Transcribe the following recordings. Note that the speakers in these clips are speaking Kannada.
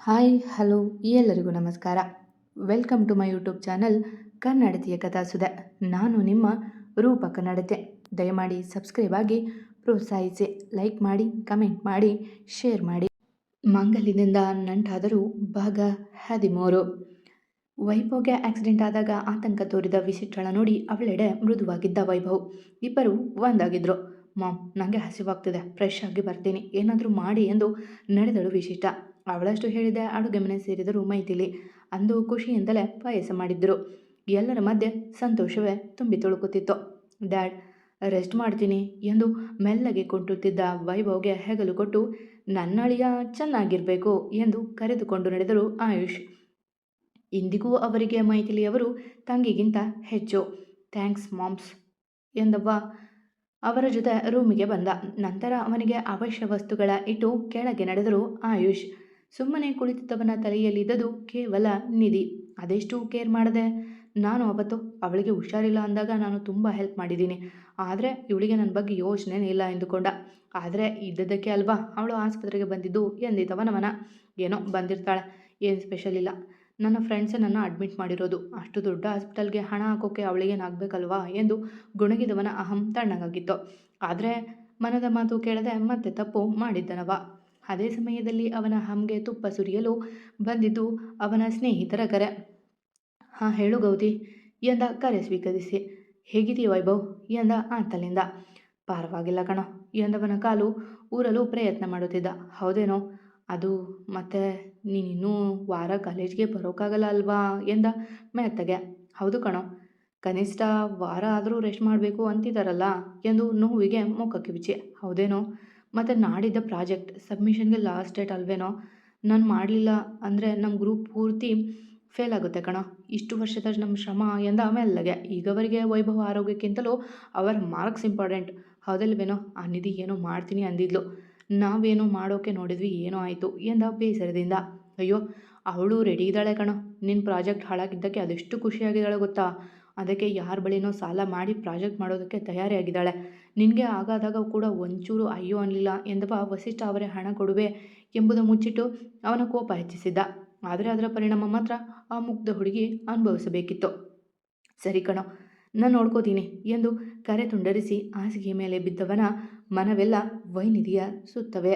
ಹಾಯ್, ಹಲೋ, ಎಲ್ಲರಿಗೂ ನಮಸ್ಕಾರ. Welcome to my YouTube channel ಕನ್ನಡತಿಯ ಕಥಾಸುಧ. ನಾನು ನಿಮ್ಮ ರೂಪ ಕನ್ನಡತೆ ದಯಮಾಡಿ ಸಬ್ಸ್ಕ್ರೈಬ್ ಆಗಿ ಪ್ರೋತ್ಸಾಹಿಸಿ. ಲೈಕ್ ಮಾಡಿ, ಕಮೆಂಟ್ ಮಾಡಿ, ಶೇರ್ ಮಾಡಿ. ಮಾಂಗಲ್ಯದಿಂದ ನಂಟಾದರೂ ಭಾಗ ಹದಿಮೂರು. ವೈಭವ್ಗೆ ಆಕ್ಸಿಡೆಂಟ್ ಆದಾಗ ಆತಂಕ ತೋರಿದ ವಿಶಿಷ್ಟಳ ನೋಡಿ ಅವಳೆಡೆ ಮೃದುವಾಗಿದ್ದ ವೈಭವ್. ಇಬ್ಬರು ಒಂದಾಗಿದ್ರು. ಮಾಮ್ ನನಗೆ ಹಸಿವಾಗ್ತಿದೆ. ಫ್ರೆಶ್ ಆಗಿ ಬರ್ತೀನಿ. ಏನಾದರೂ ಮಾಡಿ ಎಂದು ನಡೆದಳು ವಿಶಿಷ್ಟ ಅವಳಷ್ಟು ಹೇಳಿದೆ ಅಡುಗೆ ಮನೆ ಸೇರಿದರು ಮೈಥಿಲಿ ಅಂದು ಖುಷಿಯಿಂದಲೇ ಪಾಯಸ ಮಾಡಿದ್ದರು ಎಲ್ಲರ ಮಧ್ಯೆ ಸಂತೋಷವೇ ತುಂಬಿ ತುಳುಕುತ್ತಿತ್ತು. ಡ್ಯಾಡ್, ರೆಸ್ಟ್ ಮಾಡ್ತೀನಿ ಎಂದು ಮೆಲ್ಲಗೆ ಕುಂಟುತ್ತಿದ್ದ ವೈಭವ್ಗೆ ಹೆಗಲು ಕೊಟ್ಟು, ನನ್ನಳಿಯ ಚೆನ್ನಾಗಿರಬೇಕು ಎಂದು ಕರೆದುಕೊಂಡು ನಡೆದರು ಆಯುಷ್. ಇಂದಿಗೂ ಅವರಿಗೆ ಮೈಥಿಲಿಯವರು ತಂಗಿಗಿಂತ ಹೆಚ್ಚು. ಥ್ಯಾಂಕ್ಸ್ ಮಾಮ್ಸ್ ಎಂದವ್ವ. ಅವರ ಜೊತೆ ರೂಮಿಗೆ ಬಂದ ನಂತರ ಅವನಿಗೆ ಅವಶ್ಯ ವಸ್ತುಗಳ ಇಟ್ಟು ಕೆಳಗೆ ನಡೆದರು ಆಯುಷ್. ಸುಮ್ಮನೆ ಕುಳಿತಿದ್ದವನ ತಲೆಯಲ್ಲಿದ್ದದು ಕೇವಲ ನಿಧಿ. ಅದೆಷ್ಟು ಕೇರ್ ಮಾಡಿದೆ? ನಾನು ಅವತ್ತು ಅವಳಿಗೆ ಹುಷಾರಿಲ್ಲ ಅಂದಾಗ ನಾನು ತುಂಬ ಹೆಲ್ಪ್ ಮಾಡಿದ್ದೀನಿ. ಆದರೆ ಇವಳಿಗೆ ನನ್ನ ಬಗ್ಗೆ ಯೋಚನೆ ಇಲ್ಲ ಎಂದುಕೊಂಡ. ಆದರೆ ಇದ್ದದಕ್ಕೆ ಅಲ್ವಾ? ಅವಳು ಆಸ್ಪತ್ರೆಗೆ ಬಂದಿದ್ದು ಎಂದಿದ್ದವನವನ ಏನೋ ಬಂದಿರ್ತಾಳೆ. ಏನು ಸ್ಪೆಷಲ್ ಇಲ್ಲ. ನನ್ನ ಫ್ರೆಂಡ್ಸೇ ನನ್ನ ಅಡ್ಮಿಟ್ ಮಾಡಿರೋದು. ಅಷ್ಟು ದೊಡ್ಡ ಹಾಸ್ಪಿಟಲ್ಗೆ ಹಣ ಹಾಕೋಕ್ಕೆ ಅವಳಿಗೇನಾಗಬೇಕಲ್ವಾ ಎಂದು ಗುಣಗಿದವನ ಅಹಂ ತಣ್ಣಗಾಗಿತ್ತು. ಆದರೆ ಮನದ ಮಾತು ಕೇಳದೆ ಮತ್ತೆ ತಪ್ಪು ಮಾಡಿದ್ದನವ. ಅದೇ ಸಮಯದಲ್ಲಿ ಅವನ ಹಮ್ಗೆ ತುಪ್ಪ ಸುರಿಯಲು ಬಂದಿದ್ದು ಅವನ ಸ್ನೇಹಿತರ ಕರೆ. ಹಾಂ, ಹೇಳು ಗೌತಿ ಎಂದ ಕರೆ ಸ್ವೀಕರಿಸಿ. ಹೇಗಿದೆಯ ವೈಭವ್ ಎಂದ ಆತಲಿಂದ ಪಾರವಾಗಿಲ್ಲ ಕಣ ಎಂದವನ ಕಾಲು ಊರಲು ಪ್ರಯತ್ನ ಮಾಡುತ್ತಿದ್ದ. ಹೌದೇನೋ? ಅದು ಮತ್ತೆ ನೀನಿನ್ನೂ ವಾರ ಕಾಲೇಜ್ಗೆ ಬರೋಕ್ಕಾಗಲ್ಲ ಅಲ್ವಾ ಎಂದ ಮೆತ್ತಗೆ. ಹೌದು ಕಣೋ. ಕನಿಷ್ಠ ವಾರ ಆದರೂ ರೆಸ್ಟ್ ಮಾಡಬೇಕು ಅಂತಿದ್ದಾರಲ್ಲ ಎಂದು ನೋವಿಗೆ ಮುಖಕ್ಕೆ ಬಿಚ್ಚಿ. ಹೌದೇನೋ? ಮತ್ತು ನಾಡಿದ್ದ ಪ್ರಾಜೆಕ್ಟ್ ಸಬ್ಮಿಷನ್ಗೆ ಲಾಸ್ಟ್ ಡೇಟ್ ಅಲ್ವೇನೋ? ನಾನು ಮಾಡಲಿಲ್ಲ ಅಂದರೆ ನಮ್ಮ ಗ್ರೂಪ್ ಪೂರ್ತಿ ಫೇಲ್ ಆಗುತ್ತೆ ಕಣ. ಇಷ್ಟು ವರ್ಷದ ನಮ್ಮ ಶ್ರಮ ಎಂದ ಈಗ ಈಗವರೆಗೆ ವೈಭವ ಆರೋಗ್ಯಕ್ಕಿಂತಲೂ ಅವರ ಮಾರ್ಕ್ಸ್ ಇಂಪಾರ್ಟೆಂಟ್. ಹೌದಲ್ವೇನೋ? ಆ ನಿಧಿ ಏನೋ ಮಾಡ್ತೀನಿ ಅಂದಿದ್ಲು. ನಾವೇನೋ ಮಾಡೋಕೆ ನೋಡಿದ್ವಿ, ಏನೋ ಆಯಿತು ಎಂದ ಬೇಸರದಿಂದ. ಅಯ್ಯೋ, ಅವಳು ರೆಡಿ ಇದ್ದಾಳೆ ಕಣೋ. ನಿನ್ನ ಪ್ರಾಜೆಕ್ಟ್ ಹಾಳಾಗಿದ್ದಕ್ಕೆ ಅದೆಷ್ಟು ಖುಷಿಯಾಗಿದ್ದಾಳೆ ಗೊತ್ತಾ? ಅದಕ್ಕೆ ಯಾರ ಬಳಿನೋ ಸಾಲ ಮಾಡಿ ಪ್ರಾಜೆಕ್ಟ್ ಮಾಡೋದಕ್ಕೆ ತಯಾರಿಯಾಗಿದ್ದಾಳೆ. ನಿನಗೆ ಆಗಾದಾಗ ಕೂಡ ಒಂಚೂರು ಅಯ್ಯೋ ಅನ್ನಲಿಲ್ಲ ಎಂದವ ವಸಿಷ್ಠ ಅವರೇ ಹಣ ಕೊಡುವೆ ಎಂಬುದು ಮುಚ್ಚಿಟ್ಟು ಅವನ ಕೋಪ ಹೆಚ್ಚಿಸಿದ್ದ. ಆದರೆ ಅದರ ಪರಿಣಾಮ ಮಾತ್ರ ಆ ಮುಗ್ಧ ಹುಡುಗಿ ಅನುಭವಿಸಬೇಕಿತ್ತು. ಸರಿ ಕಣೋ, ನಾನು ನೋಡ್ಕೋತೀನಿ ಎಂದು ಕರೆ ತುಂಡರಿಸಿ ಹಾಸಿಗೆ ಮೇಲೆ ಬಿದ್ದವನ ಮನವೆಲ್ಲ ವೈನಿಧಿಯ ಸುತ್ತವೆ.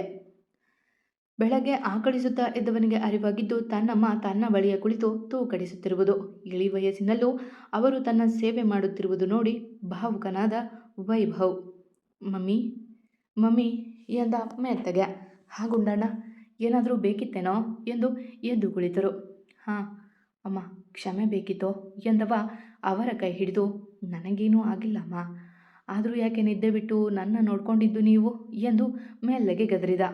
ಬೆಳಗ್ಗೆ ಆಕಳಿಸುತ್ತಾ ಇದ್ದವನಿಗೆ ಅರಿವಾಗಿದ್ದು ತನ್ನಮ್ಮ ತನ್ನ ಬಳಿಯ ಕುಳಿತು ತೂಕಡಿಸುತ್ತಿರುವುದು. ಇಳಿ ವಯಸ್ಸಿನಲ್ಲೂ ಅವರು ತನ್ನ ಸೇವೆ ಮಾಡುತ್ತಿರುವುದು ನೋಡಿ ಭಾವುಕನಾದ ವೈಭವ್. ಮಮ್ಮಿ ಮಮ್ಮಿ, ಎಂದ ಮೆತ್ತಗೆ ಹಾಗುಂಡಣ್ಣ ಏನಾದರೂ ಬೇಕಿತ್ತೇನೋ ಎಂದು ಎದ್ದು ಕುಳಿತರು. ಹಾಂ, ಅಮ್ಮ, ಕ್ಷಮೆ ಬೇಕಿತ್ತೋ ಎಂದವ ಅವರ ಕೈ ಹಿಡಿದು. ನನಗೇನೂ ಆಗಿಲ್ಲಮ್ಮ ಆದರೂ ಯಾಕೆ ನಿದ್ದೆ ಬಿಟ್ಟು ನನ್ನ ನೋಡ್ಕೊಂಡಿದ್ದು ನೀವು ಎಂದು ಮೆಲ್ಲಗೆ ಗದರಿದ.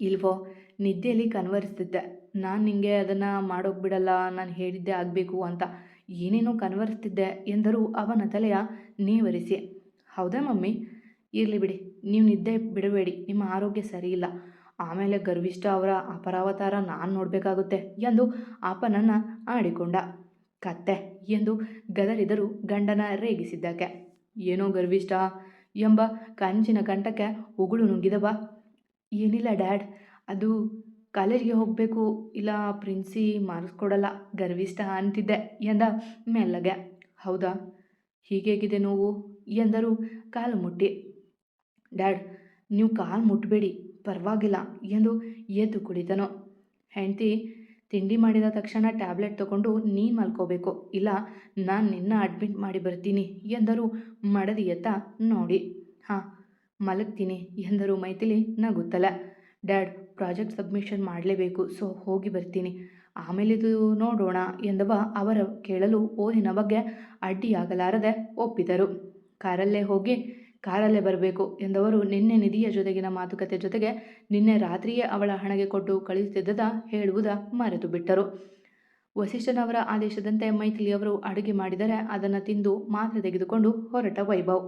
ಇಲ್ವೋ? ನಿದ್ದೆಯಲ್ಲಿ ಕನ್ವರಿಸ್ತಿದ್ದೆ ನಾನು ನಿಂಗೆ ಅದನ್ನು ಮಾಡೋಕೆ ಬಿಡಲ್ಲ, ನಾನು ಹೇಳಿದ್ದೆ ಆಗಬೇಕು ಅಂತ. ಏನೇನೋ ಕನ್ವರಿಸ್ತಿದ್ದೆ ಎಂದರು ಅವನ ತಲೆಯ ನೀವರಿಸಿ ಹೌದಾ ಮಮ್ಮಿ? ಇರಲಿ ಬಿಡಿ, ನೀವು ನಿದ್ದೆ ಬಿಡಬೇಡಿ, ನಿಮ್ಮ ಆರೋಗ್ಯ ಸರಿಯಿಲ್ಲ. ಆಮೇಲೆ ಗರ್ವಿಷ್ಠ ಅವರ ಅಪರಾವತಾರ ನಾನು ನೋಡಬೇಕಾಗುತ್ತೆ ಎಂದು ಆಪನನ್ನು ಆಡಿಕೊಂಡ. ಕತ್ತೆ ಎಂದು ಗದರಿದರು ಗಂಡನ ರೇಗಿಸಿದ್ದಕ್ಕೆ. ಏನೋ ಗರ್ವಿಷ್ಠ ಎಂಬ ಕಂಚಿನ ಕಂಠಕ್ಕೆ ಉಗುಳು ನುಗ್ಗಿದವ ಏನಿಲ್ಲ ಡ್ಯಾಡ್. ಅದು ಕಾಲೇಜ್ಗೆ ಹೋಗಬೇಕು, ಇಲ್ಲ ಪ್ರಿನ್ಸಿ ಮಾರ್ಕ್ಸ್ ಗರ್ವಿಷ್ಟ ಅಂತಿದ್ದೆ, ಎಂದ ಮೆಲ್ಲಗೆ. ಹೌದಾ? ಹೀಗೇಗಿದೆ ನೋವು? ಎಂದರು ಕಾಲು ಮುಟ್ಟಿ. ಡ್ಯಾಡ್, ನೀವು ಕಾಲು ಮುಟ್ಟಬೇಡಿ ಪರವಾಗಿಲ್ಲ, ಎಂದು ಎದ್ದು ಕುಡಿತನು ಹೆಂಡತಿ, ತಿಂಡಿ ಮಾಡಿದ ತಕ್ಷಣ ಟ್ಯಾಬ್ಲೆಟ್ ತಗೊಂಡು ನೀನು ಮಲ್ಕೋಬೇಕು, ಇಲ್ಲ ನಾನು ನಿನ್ನ ಅಡ್ಮಿಟ್ ಮಾಡಿ ಬರ್ತೀನಿ, ಎಂದರು ಮಡದಿ ಎತ್ತ ನೋಡಿ. ಹಾಂ ಮಲಗ್ತೀನಿ ಎಂದರು ಮೈಥಿಲಿ. ನಗುತ್ತಲ ಡ್ಯಾಡ್, ಪ್ರಾಜೆಕ್ಟ್ ಸಬ್ಮಿಷನ್ ಮಾಡಲೇಬೇಕು, ಸೊ ಹೋಗಿ ಬರ್ತೀನಿ. ಆಮೇಲಿದು ನೋಡೋಣ ಎಂದವ ಅವರ ಕೇಳಲು ಓದಿನ ಬಗ್ಗೆ ಅಡ್ಡಿಯಾಗಲಾರದೆ ಒಪ್ಪಿದರು. ಕಾರಲ್ಲೇ ಹೋಗಿ ಕಾರಲ್ಲೇ ಬರಬೇಕು ಎಂದವರು ನಿನ್ನೆ ನಿಧಿಯ ಜೊತೆಗಿನ ಮಾತುಕತೆ ಜೊತೆಗೆ ನಿನ್ನೆ ರಾತ್ರಿಯೇ ಅವಳ ಹಣಗೆ ಕೊಟ್ಟು ಕಳಿಸುತ್ತಿದ್ದದ ಹೇಳುವುದ ಮರೆತು ಬಿಟ್ಟರು. ವಸಿಷ್ಠನವರ ಆದೇಶದಂತೆ ಮೈಥಿಲಿಯವರು ಅಡುಗೆ ಮಾಡಿದರೆ ಅದನ್ನು ತಿಂದು ಮಾತ್ರೆ ತೆಗೆದುಕೊಂಡು ಹೊರಟ ವೈಭವ್.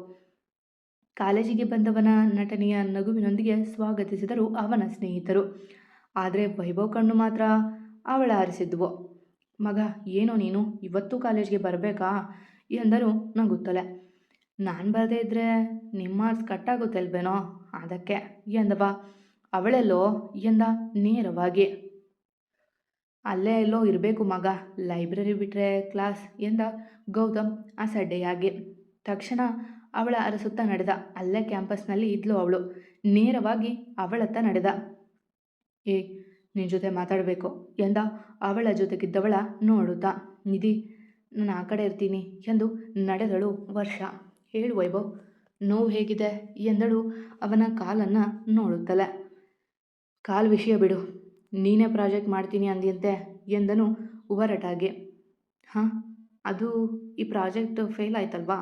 ಕಾಲೇಜಿಗೆ ಬಂದವನ ನಟನೆಯ ನಗುವಿನೊಂದಿಗೆ ಸ್ವಾಗತಿಸಿದರು ಅವನ ಸ್ನೇಹಿತರು. ಆದರೆ ವೈಭವ್ ಕಣ್ಣು ಮಾತ್ರ ಅವಳ ಆರಿಸಿದ್ವು ಮಗ, ಏನೋ ನೀನು, ಇವತ್ತು ಕಾಲೇಜ್ಗೆ ಬರಬೇಕಾ? ಎಂದರು ನಗುತ್ತಲೆ. ನಾನು ಬರದೇ ಇದ್ದರೆ ನಿಮ್ಮ ಮಾರ್ಕ್ಸ್ ಕಟ್ಟಾಗುತ್ತಲ್ವೇನೋ ಅದಕ್ಕೆ ಎಂದವ. ಅವಳೆಲ್ಲೋ? ಎಂದ ನೇರವಾಗಿ. ಅಲ್ಲೇ ಎಲ್ಲೋ ಇರಬೇಕು ಮಗ. ಲೈಬ್ರರಿ ಬಿಟ್ಟರೆ ಕ್ಲಾಸ್ ಎಂದ ಗೌತಮ್ ಅಸಡ್ಡೆಯಾಗಿ. ತಕ್ಷಣ ಅವಳ ಅರಸುತ್ತ ನಡೆದ. ಅಲ್ಲೇ ಕ್ಯಾಂಪಸ್ನಲ್ಲಿ ಇದ್ಲು ಅವಳು. ನೇರವಾಗಿ ಅವಳತ್ತ ನಡೆದ. ಏ ನಿನ್ನ ಜೊತೆ ಮಾತಾಡಬೇಕು? ಎಂದ. ಅವಳ ಜೊತೆಗಿದ್ದವಳ ನೋಡುತ್ತಾ. ನಿಧಿ, ನಾನು ಆ ಕಡೆ ಇರ್ತೀನಿ ಎಂದು ನಡೆದಳು ವರ್ಷ. ಹೇಳು ವೈಭವ್. ನೋವು ಹೇಗಿದೆ? ಎಂದಳು ಅವನ ಕಾಲನ್ನು ನೋಡುತ್ತಲೇ. ಕಾಲ್ ವಿಷಯ ಬಿಡು. ನೀನೇ ಪ್ರಾಜೆಕ್ಟ್ ಮಾಡ್ತೀನಿ ಅಂದಿಯಂತೆ ಎಂದನು ಒರಟಾಗಿ. ಹಾಂ, ಅದು ಈ ಪ್ರಾಜೆಕ್ಟ್ ಫೇಲ್ ಆಯ್ತಲ್ವಾ?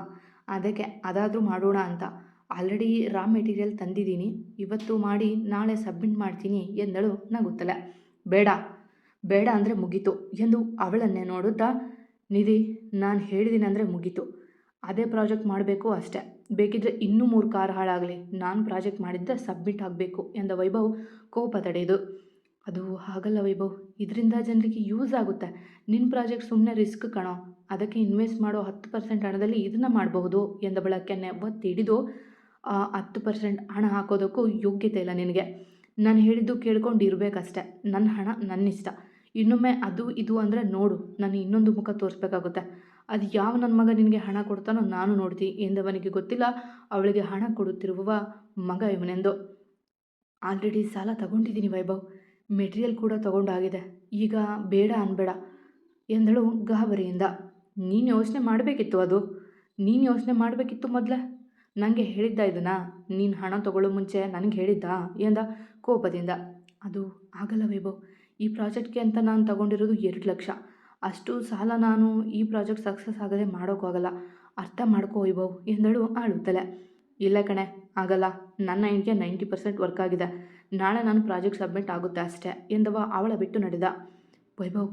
ಅದಕ್ಕೆ ಅದಾದರೂ ಮಾಡೋಣ ಅಂತ. ಆಲ್ರೆಡಿ ರಾ ಮೆಟೀರಿಯಲ್ ತಂದಿದ್ದೀನಿ. ಇವತ್ತು ಮಾಡಿ ನಾಳೆ ಸಬ್ಮಿಟ್ ಮಾಡ್ತೀನಿ ಎಂದಳು ನಗುತ್ತಲೆ. ಬೇಡ ಬೇಡ ಅಂದರೆ ಮುಗೀತು ಎಂದು ಅವಳನ್ನೇ ನೋಡುತ್ತಾ, ನಿಧಿ, ನಾನು ಹೇಳಿದ್ದೀನಿ ಅಂದರೆ ಮುಗೀತು. ಅದೇ ಪ್ರಾಜೆಕ್ಟ್ ಮಾಡಬೇಕು ಅಷ್ಟೇ. ಬೇಕಿದ್ರೆ ಇನ್ನೂ ಮೂರು ಕಾರ್ ಹಾಳಾಗಲಿ. ನಾನು ಪ್ರಾಜೆಕ್ಟ್ ಮಾಡಿದ್ದರೆ ಸಬ್ಮಿಟ್ ಆಗಬೇಕು ಎಂದ ವೈಭವ್ ಕೋಪ ತಡೆದು ಅದು ಹಾಗಲ್ಲ ವೈಭವ್. ಇದರಿಂದ ಜನರಿಗೆ ಯೂಸ್ ಆಗುತ್ತೆ. ನಿನ್ನ ಪ್ರಾಜೆಕ್ಟ್ ಸುಮ್ಮನೆ ರಿಸ್ಕ್ ಕಣೋ. ಅದಕ್ಕೆ ಇನ್ವೆಸ್ಟ್ ಮಾಡೋ ಹತ್ತು ಪರ್ಸೆಂಟ್ ಹಣದಲ್ಲಿ ಇದನ್ನು ಮಾಡಬಹುದು ಎಂದ ಬಳಕೆನೆ ಒತ್ತಿ ಹಿಡಿದು ಹತ್ತು ಪರ್ಸೆಂಟ್ ಹಣ ಹಾಕೋದಕ್ಕೂ ಯೋಗ್ಯತೆ ಇಲ್ಲ ನಿನಗೆ. ನಾನು ಹೇಳಿದ್ದು ಕೇಳ್ಕೊಂಡು ಇರಬೇಕಷ್ಟೆ ನನ್ನ ಹಣ ನನ್ನ ಇಷ್ಟ ಇನ್ನೊಮ್ಮೆ ಅದು ಇದು ಅಂದರೆ ನೋಡು. ನಾನು ಇನ್ನೊಂದು ಮುಖ ತೋರಿಸ್ಬೇಕಾಗುತ್ತೆ. ಅದು ಯಾವ ನನ್ನ ಮಗ ನಿನಗೆ ಹಣ ಕೊಡ್ತಾನೋ ನಾನು ನೋಡ್ತಿ. ಎಂದವನಿಗೆ ಗೊತ್ತಿಲ್ಲ. ಅವಳಿಗೆ ಹಣ ಕೊಡುತ್ತಿರುವ ಮಗ ಇವನೆಂದು. ಆಲ್ರೆಡಿ ಸಾಲ ತಗೊಂಡಿದ್ದೀನಿ ವೈಭವ್. ಮೆಟೀರಿಯಲ್ ಕೂಡ ತಗೊಂಡಾಗಿದೆ. ಈಗ ಬೇಡ ಅನ್ಬೇಡ ಎಂದಳು ಗಾಬರಿಯಿಂದ ನೀನು ಯೋಚನೆ ಮಾಡಬೇಕಿತ್ತು ಅದು. ನೀನು ಯೋಚನೆ ಮಾಡಬೇಕಿತ್ತು ಮೊದಲೇ. ನನಗೆ ಹೇಳಿದ್ದ ಇದನ್ನ. ನೀನು ಹಣ ತಗೊಳ್ಳೋ ಮುಂಚೆ ನನಗೆ ಹೇಳಿದ್ದ ಎಂದ ಕೋಪದಿಂದ. ಅದು ಆಗಲ್ಲ ವೈಭವ್. ಈ ಪ್ರಾಜೆಕ್ಟ್ಗೆ ಅಂತ ನಾನು ತಗೊಂಡಿರೋದು ಎರಡು ಲಕ್ಷ. ಅಷ್ಟು ಸಾಲ ನಾನು ಈ ಪ್ರಾಜೆಕ್ಟ್ ಸಕ್ಸಸ್ ಆಗದೆ ಮಾಡೋಕ್ಕಾಗಲ್ಲ. ಅರ್ಥ ಮಾಡ್ಕೋ ವೈಭವ್ ಎಂದಳು ಆಳುತ್ತಲೆ. ಇಲ್ಲ ಕಣೆ, ಆಗಲ್ಲ. ನನ್ನ ಇಂಡಿಯಾ ನೈಂಟಿ ಪರ್ಸೆಂಟ್ ವರ್ಕ್ ಆಗಿದೆ. ನಾಳೆ ನಾನು ಪ್ರಾಜೆಕ್ಟ್ ಸಬ್ಮಿಟ್ ಆಗುತ್ತೆ ಅಷ್ಟೇ, ಎಂದವ ಅವಳ ಬಿಟ್ಟು ನಡೆದ. ವೈಭವ್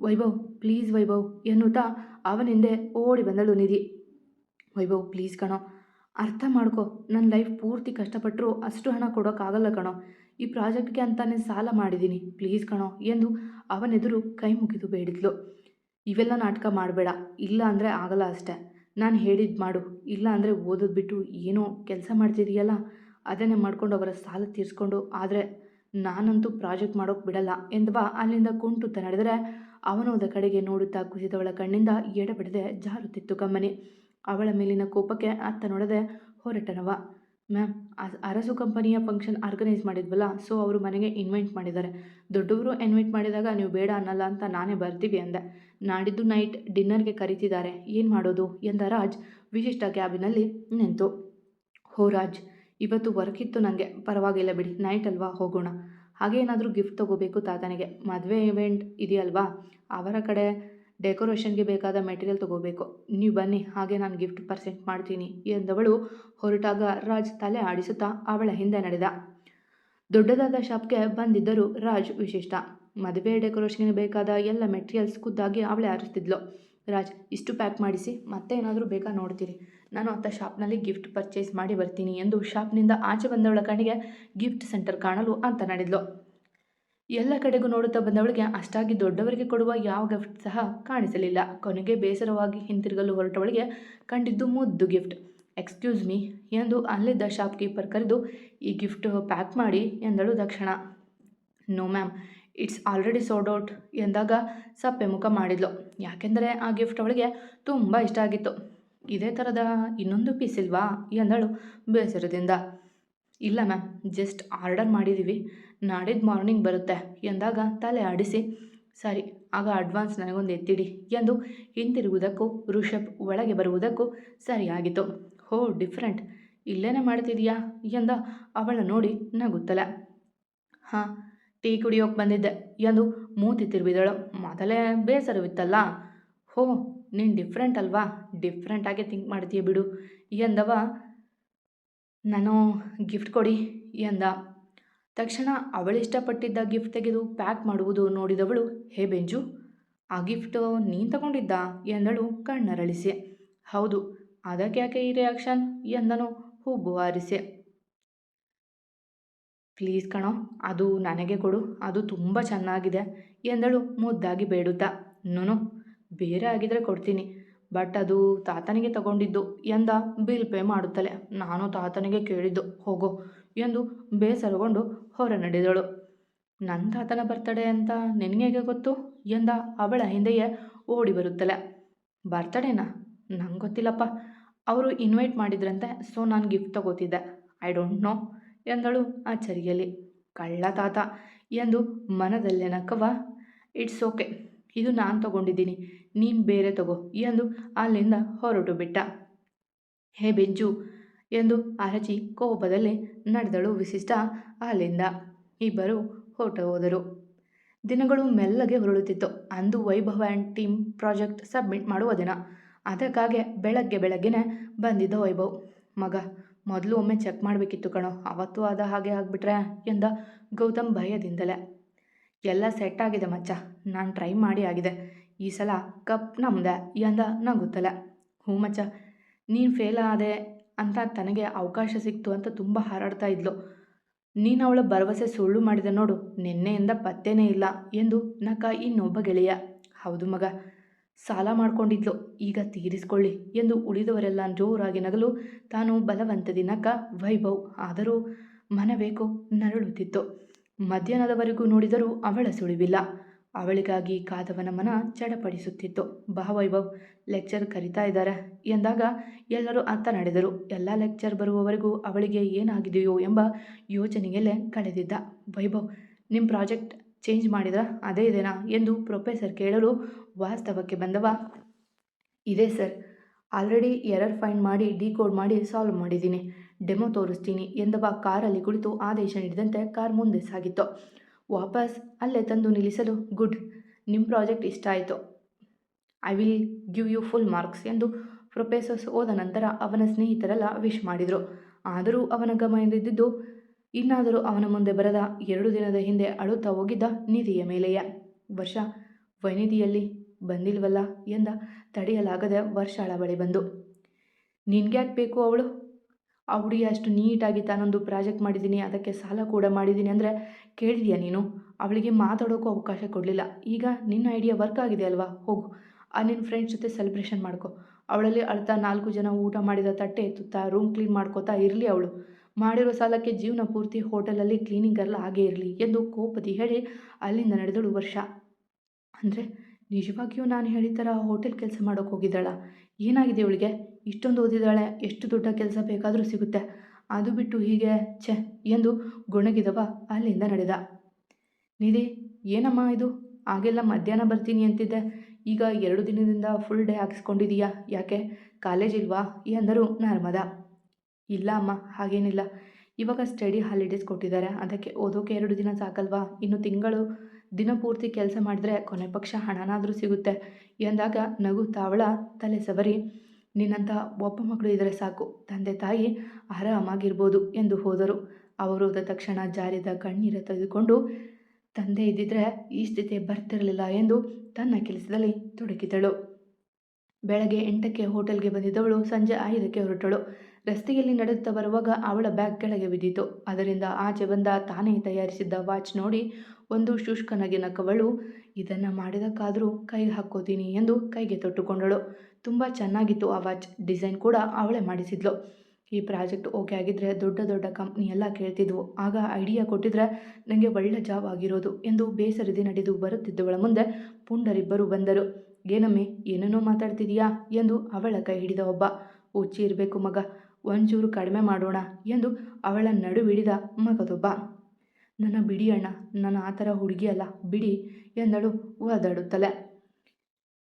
ವೈಭವ್ ಪ್ಲೀಸ್ ವೈಭವ್, ಎನ್ನುತ್ತಾ ಅವನಿಂದೆ ಓಡಿ ಬಂದಳು ನಿಧಿ. ವೈಭವ್ ಪ್ಲೀಸ್ ಕಣೋ, ಅರ್ಥ ಮಾಡ್ಕೊ ನನ್ನ ಲೈಫ್ ಪೂರ್ತಿ ಕಷ್ಟಪಟ್ಟರು ಅಷ್ಟು ಹಣ ಕೊಡೋಕ್ಕಾಗಲ್ಲ ಕಣೋ. ಈ ಪ್ರಾಜೆಕ್ಟ್ಗೆ ಅಂತಾನೆ ಸಾಲ ಮಾಡಿದ್ದೀನಿ ಪ್ಲೀಸ್ ಕಣೋ, ಎಂದು ಅವನೆದುರು ಕೈ ಮುಗಿದು ಬೇಡಿದ್ಲು. ಇವೆಲ್ಲ ನಾಟಕ ಮಾಡಬೇಡ, ಇಲ್ಲ ಅಂದರೆ ಆಗಲ್ಲ ಅಷ್ಟೆ. ನಾನು ಹೇಳಿದ್ದು ಮಾಡು. ಇಲ್ಲ ಅಂದರೆ ಓದೋದು ಬಿಟ್ಟು ಏನೋ ಕೆಲಸ ಮಾಡ್ತಿದೆಯಲ್ಲ? ಅದನ್ನೇ ಮಾಡಿಕೊಂಡು ಅವರ ಸಾಲ ತೀರಿಸ್ಕೊಂಡು ಆದರೆ ನಾನಂತೂ ಪ್ರಾಜೆಕ್ಟ್ ಮಾಡೋಕ್ಕೆ ಬಿಡಲ್ಲ ಬಾ ಅಲ್ಲಿಂದ ಕುಂಟುತ್ತ ನಡೆದರೆ ಅವನೋದ ಕಡೆಗೆ ನೋಡುತ್ತಾ ಕುಸಿದವಳ ಕಣ್ಣಿಂದ ಎಡಬಿಡದೆ ಜಾರುತ್ತಿತ್ತು ಕಮ್ಮನಿ. ಅವಳ ಮೇಲಿನ ಕೋಪಕ್ಕೆ ಅತ್ತ ನೋಡದೆ ಹೊರಟನವ ಮ್ಯಾಮ್ ಅರಸು ಕಂಪನಿಯ ಫಂಕ್ಷನ್ ಆರ್ಗನೈಸ್ ಮಾಡಿದ್ವಲ್ಲ, ಸೊ ಅವರು ಮನೆಗೆ ಇನ್ವೈಟ್ ಮಾಡಿದ್ದಾರೆ. ದೊಡ್ಡವರು ಇನ್ವೈಟ್ ಮಾಡಿದಾಗ ನೀವು ಬೇಡ ಅನ್ನಲ್ಲ ಅಂತ ನಾನೇ ಬರ್ತೀವಿ ಅಂದೆ. ನಾಡಿದ್ದು ನೈಟ್ ಡಿನ್ನರ್ಗೆ ಕರೀತಿದ್ದಾರೆ. ಏನು ಮಾಡೋದು? ಎಂದ ರಾಜ್ ವಿಶಿಷ್ಟ ಕ್ಯಾಬಿನಲ್ಲಿ ನಿಂತು, ಹೋ ರಾಜ್, ಇವತ್ತು ವರ್ಕ್ ಇತ್ತು ನನಗೆ ಪರವಾಗಿಲ್ಲ ಬಿಡಿ, ನೈಟ್ ಅಲ್ವಾ, ಹೋಗೋಣ. ಹಾಗೆ ಏನಾದರೂ ಗಿಫ್ಟ್ ತೊಗೋಬೇಕು ತಾತನಿಗೆ. ಮದುವೆ ಇವೆಂಟ್ ಇದೆಯಲ್ವಾ? ಅವರ ಕಡೆ ಡೆಕೋರೇಷನ್ಗೆ ಬೇಕಾದ ಮೆಟೀರಿಯಲ್ ತಗೋಬೇಕು. ನೀವು ಬನ್ನಿ, ಹಾಗೆ ನಾನು ಗಿಫ್ಟ್ ಪರ್ಸೆಂಟ್ ಮಾಡ್ತೀನಿ ಎಂದವಳು ಹೊರಟಾಗ ರಾಜ್ ತಲೆ ಆಡಿಸುತ್ತಾ ಅವಳ ಹಿಂದೆ ನಡೆದ. ದೊಡ್ಡದಾದ ಶಾಪ್ಗೆ ಬಂದಿದ್ದರು ರಾಜ್ ವಿಶಿಷ್ಟ. ಮದುವೆ ಡೆಕೋರೇಷನ್ಗೆ ಬೇಕಾದ ಎಲ್ಲ ಮೆಟೀರಿಯಲ್ಸ್ ಖುದ್ದಾಗಿ ಅವಳೇ ಆರಿಸ್ತಿದ್ಲು. ರಾಜ್, ಇಷ್ಟು ಪ್ಯಾಕ್ ಮಾಡಿಸಿ ಮತ್ತೆ ಏನಾದರೂ ಬೇಕಾ ನೋಡ್ತೀರಿ. ನಾನು ಅತ್ತ ಶಾಪ್ನಲ್ಲಿ ಗಿಫ್ಟ್ ಪರ್ಚೇಸ್ ಮಾಡಿ ಬರ್ತೀನಿ ಎಂದು ಶಾಪ್ನಿಂದ ಆಚೆ ಬಂದವಳ ಕಣ್ಣಿಗೆ ಗಿಫ್ಟ್ ಸೆಂಟರ್ ಕಾಣಲು ಅಂತ ನಡೆದ್ಲು. ಎಲ್ಲ ಕಡೆಗೂ ನೋಡುತ್ತಾ ಬಂದವಳಿಗೆ ಅಷ್ಟಾಗಿ ದೊಡ್ಡವರಿಗೆ ಕೊಡುವ ಯಾವ ಗಿಫ್ಟ್ ಸಹ ಕಾಣಿಸಲಿಲ್ಲ. ಕೊನೆಗೆ ಬೇಸರವಾಗಿ ಹಿಂತಿರುಗಲು ಹೊರಟವಳಿಗೆ ಕಂಡಿದ್ದು ಮುದ್ದು ಗಿಫ್ಟ್ ಎಕ್ಸ್ಕ್ಯೂಸ್ ಮೀ ಎಂದು ಅಲ್ಲಿದ್ದ ಶಾಪ್ ಕೀಪರ್ ಕರೆದು, ಈ ಗಿಫ್ಟ್ ಪ್ಯಾಕ್ ಮಾಡಿ, ಎಂದಳು ತಕ್ಷಣ. No ma'am it's already sold out ಎಂದಾಗ ಸಪ್ಪೆ ಮುಖ ಮಾಡಿದ್ಲು. ಯಾಕೆಂದರೆ ಆ ಗಿಫ್ಟ್ ಅವಳಿಗೆ ತುಂಬ ಇಷ್ಟ ಆಗಿತ್ತು. ಇದೇ ಥರದ ಇನ್ನೊಂದು ಪೀಸ್ ಇಲ್ವಾ? ಎಂದಳು ಬೇಸರದಿಂದ. ಇಲ್ಲ ಮ್ಯಾಮ್ ಜಸ್ಟ್ ಆರ್ಡರ್ ಮಾಡಿದ್ದೀವಿ ನಾಡಿದ್ದು ಮಾರ್ನಿಂಗ್ ಬರುತ್ತೆ. ಎಂದಾಗ ತಲೆ ಆಡಿಸಿ, ಸರಿ, ಆಗ ಅಡ್ವಾನ್ಸ್ ನನಗೊಂದು ಎತ್ತಿಡಿ ಎಂದು ಹಿಂತಿರುಗುವುದಕ್ಕೂ ಋಷಭ್ ಒಳಗೆ ಬರುವುದಕ್ಕೂ ಸರಿಯಾಗಿತ್ತು ಹೋ ಡಿಫ್ರೆಂಟ್ ಇಲ್ಲೇನೆ ಮಾಡ್ತಿದೀಯಾ? ಎಂದ ಅವಳ ನೋಡಿ ನಗುತ್ತಲೆ. ಹಾಂ, ಟೀ ಕುಡಿಯೋಕೆ ಬಂದಿದ್ದೆ ಎಂದು ಮೂತಿ ತಿರುವಿದಳು. ಮೊದಲೇ ಬೇಸರವಿತ್ತಲ್ಲ? ಹೋ, ನೀನು ಡಿಫ್ರೆಂಟ್ ಅಲ್ವಾ? ಡಿಫ್ರೆಂಟಾಗೆ ಥಿಂಕ್ ಮಾಡ್ತೀಯ ಬಿಡು ಎಂದವ ನಾನು ಗಿಫ್ಟ್ ಕೊಡಿ ಎಂದ. ತಕ್ಷಣ ಅವಳಿಷ್ಟಪಟ್ಟಿದ್ದ ಗಿಫ್ಟ್ ತೆಗೆದು ಪ್ಯಾಕ್ ಮಾಡುವುದು ನೋಡಿದವಳು, ಹೇ ಬೆಂಜು, ಆ ಗಿಫ್ಟ್ ನೀನು ತಗೊಂಡಿದ್ದ? ಎಂದಳು ಕಣ್ಣರಳಿಸಿ. ಹೌದು, ಅದಕ್ಕೆ ಯಾಕೆ ಈ ರಿಯಾಕ್ಷನ್ ಎಂದನು ಹೂಬು ಹಾರಿಸಿ ಪ್ಲೀಸ್ ಕಣೋ, ಅದು ನನಗೆ ಕೊಡು, ಅದು ತುಂಬ ಚೆನ್ನಾಗಿದೆ ಎಂದಳು ಮುದ್ದಾಗಿ ಬೇಡುತ್ತಾ. ನುನು, ಬೇರೆ ಆಗಿದ್ರೆ ಕೊಡ್ತೀನಿ. ಬಟ್ ಅದು ತಾತನಿಗೆ ತಗೊಂಡಿದ್ದು ಎಂದ ಬಿಲ್ ಪೇ ಮಾಡುತ್ತಲೇ. ನಾನು ತಾತನಿಗೆ ಕೇಳಿದ್ದು, ಹೋಗೋ ಎಂದು ಬೇಸರಗೊಂಡು ಹೊರ ನಡೆದಳು. ನನ್ನ ತಾತನ ಬರ್ತಡೇ ಅಂತ ನಿನಗೆ ಗೊತ್ತು? ಎಂದ ಅವಳ ಹಿಂದೆಯೇ ಓಡಿ ಬರುತ್ತಲೆ. ಬರ್ತಡೇನಾ ನಂಗೆ ಗೊತ್ತಿಲ್ಲಪ್ಪ. ಅವರು ಇನ್ವೈಟ್ ಮಾಡಿದ್ರಂತೆ ಸೊ ನಾನು ಗಿಫ್ಟ್ ತಗೋತಿದ್ದೆ. ಐ ಡೋಂಟ್ ನೋ ಎಂದಳು ಅಚ್ಚರಿಯಲ್ಲಿ ಕಳ್ಳ ತಾತ ಎಂದು ಮನದಲ್ಲೇ ನಕ್ಕವ ಇಟ್ಸ್ ಓಕೆ ಇದು ನಾನು ತಗೊಂಡಿದ್ದೀನಿ. ನೀನು ಬೇರೆ ತಗೋ, ಎಂದು ಅಲ್ಲಿಂದ ಹೊರಟು ಬಿಟ್ಟ. ಹೇ ಬೆಂಜು ಎಂದು ಅರಚಿ ಕೋಪದಲ್ಲಿ ನಡೆದಳು ವಿಶಿಷ್ಟ ಅಲ್ಲಿಂದ. ಇಬ್ಬರು ಹೊರಟು ಹೋದರು ದಿನಗಳು ಮೆಲ್ಲಗೆ ಹೊರಳುತ್ತಿತ್ತು. ಅಂದು ವೈಭವ ಆ್ಯಂಡ್ ಟೀಮ್ ಪ್ರಾಜೆಕ್ಟ್ ಸಬ್ಮಿಟ್ ಮಾಡುವ ದಿನ. ಅದಕ್ಕಾಗೆ ಬೆಳಗ್ಗೆ ಬೆಳಗ್ಗೆನೆ ಬಂದಿದ್ದ ವೈಭವ್. ಮಗ, ಮೊದಲು ಒಮ್ಮೆ ಚೆಕ್ ಮಾಡಬೇಕಿತ್ತು ಕಣೋ, ಅವತ್ತು ಆದ ಹಾಗೆ ಆಗಿಬಿಟ್ರೆ, ಎಂದ ಗೌತಮ್ ಭಯದಿಂದಲೇ. ಎಲ್ಲ ಸೆಟ್ ಆಗಿದೆ ಮಚ್ಚ. ನಾನು ಟ್ರೈ ಮಾಡಿ ಆಗಿದೆ. ಈ ಸಲ ಕಪ್ ನಮ್ದೆ ಎಂದ ಗೊತ್ತಲ್ಲ ಹ್ಞೂ ಮಚ್ಚ, ನೀನು ಫೇಲ್ ಆದೆ ಅಂತ ತನಗೆ ಅವಕಾಶ ಸಿಕ್ತು ಅಂತ ತುಂಬ ಹಾರಾಡ್ತಾ ಇದ್ಲು. ನೀನು ಅವಳ ಭರವಸೆ ಸುಳ್ಳು ಮಾಡಿದೆ ನೋಡು, ನಿನ್ನೆಯಿಂದ ಪತ್ತೇನೇ ಇಲ್ಲ ಎಂದು ನಕ ಇನ್ನೊಬ್ಬ ಗೆಳೆಯ. ಹೌದು ಮಗ, ಸಾಲ ಮಾಡ್ಕೊಂಡಿದ್ಲು, ಈಗ ತೀರಿಸ್ಕೊಳ್ಳಿ ಎಂದು ಉಳಿದವರೆಲ್ಲ ಜೋರಾಗಿ ನಗಲು ತಾನು ಬಲವಂತದಿ ನಕ ವೈಭವ್, ಆದರೂ ಮನಬೇಕು ನರಳುತ್ತಿತ್ತು. ಮಧ್ಯಾಹ್ನದವರೆಗೂ ನೋಡಿದರೂ ಅವಳ ಸುಳಿವಿಲ್ಲ. ಅವಳಿಗಾಗಿ ಕಾದವನ ಮನ ಚಡಪಡಿಸುತ್ತಿತ್ತು. ವೈಭವ್ ಲೆಕ್ಚರ್ ಕರಿತಾ ಇದ್ದಾರೆ ಎಂದಾಗ ಎಲ್ಲರೂ ಅತ್ತ ನಡೆದರು. ಎಲ್ಲ ಲೆಕ್ಚರ್ ಬರುವವರೆಗೂ ಅವಳಿಗೆ ಏನಾಗಿದೆಯೋ ಎಂಬ ಯೋಚನೆಯಲ್ಲೇ ಕಳೆದಿದ್ದ. ವೈಭವ್ ನಿಮ್ಮ ಪ್ರಾಜೆಕ್ಟ್ ಚೇಂಜ್ ಮಾಡಿದ್ರ ಅದೇ ಇದೇನಾ? ಎಂದು ಪ್ರೊಫೆಸರ್ ಕೇಳಲು ವಾಸ್ತವಕ್ಕೆ ಬಂದವ. ಇದೆ ಸರ್. ಆಲ್ರೆಡಿ ಎರರ್ ಫೈಂಡ್ ಮಾಡಿ, ಡಿಕೋಡ್ ಮಾಡಿ ಸಾಲ್ವ್ ಮಾಡಿದ್ದೀನಿ. ಡೆಮೋ ತೋರಿಸ್ತೀನಿ ಎಂದವ ಕಾರಲ್ಲಿ ಕುಳಿತು ಆದೇಶ ನೀಡಿದಂತೆ ಕಾರ್ ಮುಂದೆ ಸಾಗಿತ್ತು. ವಾಪಸ್ ಅಲ್ಲೇ ತಂದು ನಿಲ್ಲಿಸಲು ಗುಡ್ ನಿಮ್ಮ ಪ್ರಾಜೆಕ್ಟ್ ಇಷ್ಟ ಆಯಿತು. I will give you full marks ಎಂದು ಪ್ರೊಫೆಸರ್ಸ್ ಹೋದ ನಂತರ ಅವನ ಸ್ನೇಹಿತರೆಲ್ಲ ವಿಶ್ ಮಾಡಿದರು. ಆದರೂ ಅವನ ಗಮನದಿದ್ದು ಇನ್ನಾದರೂ ಅವನ ಮುಂದೆ ಬರದ ಎರಡು ದಿನದ ಹಿಂದೆ ಅಳುತ್ತಾ ಹೋಗಿದ್ದ ನಿಧಿಯ ಮೇಲೆಯೇ. ವರ್ಷ ವೈನಿಧಿಯಲ್ಲಿ ಬಂದಿಲ್ವಲ್ಲ ಎಂದ ತಡೆಯಲಾಗದೆ ವರ್ಷಾಳ ಬಳಿ ಬಂದು. ನಿನ್ಗ್ಯಾಕೆ ಬೇಕು ಅವಳು? ಆ ಹುಡುಗಿ ಅಷ್ಟು ನೀಟಾಗಿ ತಾನೊಂದು ಪ್ರಾಜೆಕ್ಟ್ ಮಾಡಿದ್ದೀನಿ, ಅದಕ್ಕೆ ಸಾಲ ಕೂಡ ಮಾಡಿದ್ದೀನಿ ಅಂದರೆ ಕೇಳಿದ್ಯಾ ನೀನು? ಅವಳಿಗೆ ಮಾತಾಡೋಕ್ಕೂ ಅವಕಾಶ ಕೊಡಲಿಲ್ಲ. ಈಗ ನಿನ್ನ ಐಡಿಯಾ ವರ್ಕ್ ಆಗಿದೆ ಅಲ್ವಾ? ಹೋಗು. ಆ ನಿನ್ನ ಫ್ರೆಂಡ್ಸ್ ಜೊತೆ ಸೆಲೆಬ್ರೇಷನ್ ಮಾಡ್ಕೊ. ಅವಳಲ್ಲಿ ಅಳ್ತಾ ನಾಲ್ಕು ಜನ ಊಟ ಮಾಡಿದ ತಟ್ಟೆ ಎತ್ತುತ್ತಾ ರೂಮ್ ಕ್ಲೀನ್ ಮಾಡ್ಕೋತಾ ಇರಲಿ ಅವಳು. ಮಾಡಿರೋ ಸಾಲಕ್ಕೆ ಜೀವನ ಪೂರ್ತಿ ಹೋಟೆಲಲ್ಲಿ ಕ್ಲೀನಿಂಗ್ ಅಲ್ಲ ಹಾಗೇ ಇರಲಿ ಎಂದು ಕೋಪತಿ ಹೇಳಿ ಅಲ್ಲಿಂದ ನಡೆದಳು ವರ್ಷ. ಅಂದರೆ ನಿಜವಾಗಿಯೂ ನಾನು ಹೇಳಿದ ಥರ ಹೋಟೆಲ್ ಕೆಲಸ ಮಾಡೋಕೆ ಹೋಗಿದ್ದಾಳ. ಏನಾಗಿದೆ ಇವಳಿಗೆ ಇಷ್ಟೊಂದು ಓದಿದಾಳೆ ಎಷ್ಟು ದೊಡ್ಡ ಕೆಲಸ ಬೇಕಾದರೂ ಸಿಗುತ್ತೆ. ಅದು ಬಿಟ್ಟು ಹೀಗೆ, ಛೆ, ಎಂದು ಗೊಣಗಿದವ ಅಲ್ಲಿಂದ ನಡೆದ. ನಿಧಿ, ಏನಮ್ಮ ಇದು? ಆಗೆಲ್ಲ ಮಧ್ಯಾಹ್ನ ಬರ್ತೀನಿ ಅಂತಿದ್ದೆ. ಈಗ ಎರಡು ದಿನದಿಂದ ಫುಲ್ ಡೇ ಹಾಕಿಸ್ಕೊಂಡಿದೀಯಾ? ಯಾಕೆ? ಕಾಲೇಜ್ ಇಲ್ವಾ? ಎಂದರು ನರ್ಮದ. ಇಲ್ಲ ಅಮ್ಮ, ಹಾಗೇನಿಲ್ಲ. ಇವಾಗ ಸ್ಟಡಿ ಹಾಲಿಡೇಸ್ ಕೊಟ್ಟಿದ್ದಾರೆ. ಅದಕ್ಕೆ ಓದೋಕೆ ಎರಡು ದಿನ ಸಾಕಲ್ವಾ? ಇನ್ನು ತಿಂಗಳು ದಿನ ಪೂರ್ತಿ ಕೆಲಸ ಮಾಡಿದ್ರೆ ಕೊನೆ ಪಕ್ಷ ಹಣನಾದರೂ ಸಿಗುತ್ತೆ. ಎಂದಾಗ ನಗು ತಾವಳ ತಲೆ ಸವರಿ, ನಿನ್ನಂಥ ಒಬ್ಬ ಮಕ್ಕಳು ಇದ್ದರೆ ಸಾಕು, ತಂದೆ ತಾಯಿ ಆರಾಮಾಗಿರ್ಬೋದು ಎಂದು ಹೋದರು. ಅವರು ಹೋದ ತಕ್ಷಣ ಜಾರಿದ ಕಣ್ಣೀರ ತೆಗೆದುಕೊಂಡು, ತಂದೆ ಇದ್ದಿದ್ರೆ ಈ ಸ್ಥಿತಿ ಬರ್ತಿರಲಿಲ್ಲ ಎಂದು ತನ್ನ ಕೆಲಸದಲ್ಲಿ ತೊಡಗಿದಳು ಬೆಳಗ್ಗೆ ಎಂಟಕ್ಕೆ ಹೋಟೆಲ್ಗೆ ಬಂದಿದ್ದವಳು, ಸಂಜೆ ಐದಕ್ಕೆ ಹೊರಟಳು. ರಸ್ತೆಯಲ್ಲಿ ನಡೆದುತ್ತಾ ಬರುವಾಗ ಅವಳ ಬ್ಯಾಗ್ ಕೆಳಗೆ ಬಿದ್ದಿತು. ಅದರಿಂದ ಆಚೆ ಬಂದ ತಾನೇ ತಯಾರಿಸಿದ್ದ ವಾಚ್ ನೋಡಿ ಒಂದು ಶುಷ್ಕ ನಗೆ ನಕ್ಕವಳು, ಇದನ್ನು ಮಾಡಿದಕ್ಕಾದರೂ ಕೈ ಹಾಕ್ಕೋತೀನಿ ಎಂದು ಕೈಗೆ ತೊಟ್ಟುಕೊಂಡಳು. ತುಂಬ ಚೆನ್ನಾಗಿತ್ತು ಆ ವಾಚ್. ಡಿಸೈನ್ ಕೂಡ ಅವಳೇ ಮಾಡಿಸಿದ್ಲು. ಈ ಪ್ರಾಜೆಕ್ಟ್ ಓಕೆ ಆಗಿದ್ದರೆ ದೊಡ್ಡ ದೊಡ್ಡ ಕಂಪ್ನಿ ಎಲ್ಲ ಕೇಳ್ತಿದ್ವು. ಆಗ ಐಡಿಯಾ ಕೊಟ್ಟಿದ್ರೆ ನನಗೆ ಒಳ್ಳೆ ಜಾಬ್ ಆಗಿರೋದು ಎಂದು ಬೇಸರದಿ ನಡೆದು ಬರುತ್ತಿದ್ದವಳ ಮುಂದೆ ಪುಂಡರಿಬ್ಬರು ಬಂದರು. ಏನಮ್ಮೆ, ಏನೇನೋ ಮಾತಾಡ್ತಿದೀಯಾ? ಎಂದು ಅವಳ ಕೈ ಹಿಡಿದ ಒಬ್ಬ. ಹುಚ್ಚಿ ಇರಬೇಕು ಮಗ. ಒಂಚೂರು ಕಡಿಮೆ ಮಾಡೋಣ ಎಂದು ಅವಳ ನಡುವಿಡಿದ ಮಗದೊಬ್ಬ. ನನ್ನ ಬಿಡಿ ಅಣ್ಣ, ನಾನು ಆ ಥರ ಹುಡುಗಿ ಅಲ್ಲ, ಬಿಡಿ, ಎಂದಳು ಒದ್ದಾಡುತ್ತಲೇ.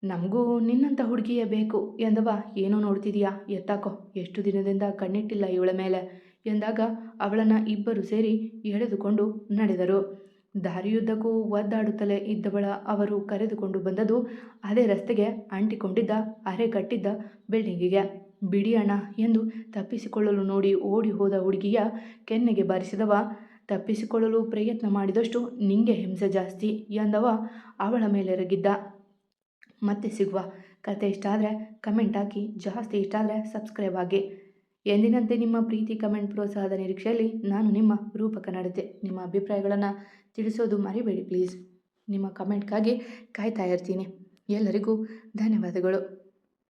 ನಮಗೂ ನಿನ್ನಂಥ ಹುಡುಗಿಯೇ ಬೇಕು, ಎಂದವ. ಏನೋ ನೋಡ್ತಿದೀಯಾ, ಎತ್ತಾಕೋ, ಎಷ್ಟು ದಿನದಿಂದ ಕಣ್ಣಿಟ್ಟಿಲ್ಲ ಇವಳ ಮೇಲೆ, ಎಂದಾಗ ಅವಳನ್ನು ಇಬ್ಬರು ಸೇರಿ ಎಳೆದುಕೊಂಡು ನಡೆದರು. ದಾರಿಯುದ್ದಕ್ಕೂ ಒದ್ದಾಡುತ್ತಲೇ ಇದ್ದವಳ ಅವರು ಕರೆದುಕೊಂಡು ಬಂದದು ಅದೇ ರಸ್ತೆಗೆ ಅಂಟಿಕೊಂಡಿದ್ದ, ಅರೆ ಕಟ್ಟಿದ್ದ ಬಿಲ್ಡಿಂಗಿಗೆ. ಬಿಡಿ ಅಣ್ಣ ಎಂದು ತಪ್ಪಿಸಿಕೊಳ್ಳಲು ನೋಡಿ ಓಡಿ ಹೋದ ಹುಡುಗಿಯ ಕೆನ್ನೆಗೆ ಬಾರಿಸಿದವ. ತಪ್ಪಿಸಿಕೊಳ್ಳಲು ಪ್ರಯತ್ನ ಮಾಡಿದಷ್ಟು ನಿಂಗೆ ಹಿಂಸೆ ಜಾಸ್ತಿ ಎಂದವ ಅವಳ ಮೇಲೆ ರಗಿದ್ದ. ಮತ್ತೆ ಸಿಗುವ. ಕತೆ ಇಷ್ಟ ಆದರೆ ಕಮೆಂಟ್ ಹಾಕಿ. ಜಾಸ್ತಿ ಇಷ್ಟ ಆದರೆ ಸಬ್ಸ್ಕ್ರೈಬ್ ಆಗಿ ಎಂದಿನಂತೆ ನಿಮ್ಮ ಪ್ರೀತಿ ಕಮೆಂಟ್ ಪ್ರೋತ್ಸಾಹದ ನಿರೀಕ್ಷೆಯಲ್ಲಿ ನಾನು ನಿಮ್ಮ ರೂಪಕ ನಡತೆ. ನಿಮ್ಮ ಅಭಿಪ್ರಾಯಗಳನ್ನು ತಿಳಿಸೋದು ಮರಿಬೇಡಿ ಪ್ಲೀಸ್. ನಿಮ್ಮ ಕಮೆಂಟ್ಗಾಗಿ ಕಾಯ್ತಾ ಇರ್ತೀನಿ. ಎಲ್ಲರಿಗೂ ಧನ್ಯವಾದಗಳು.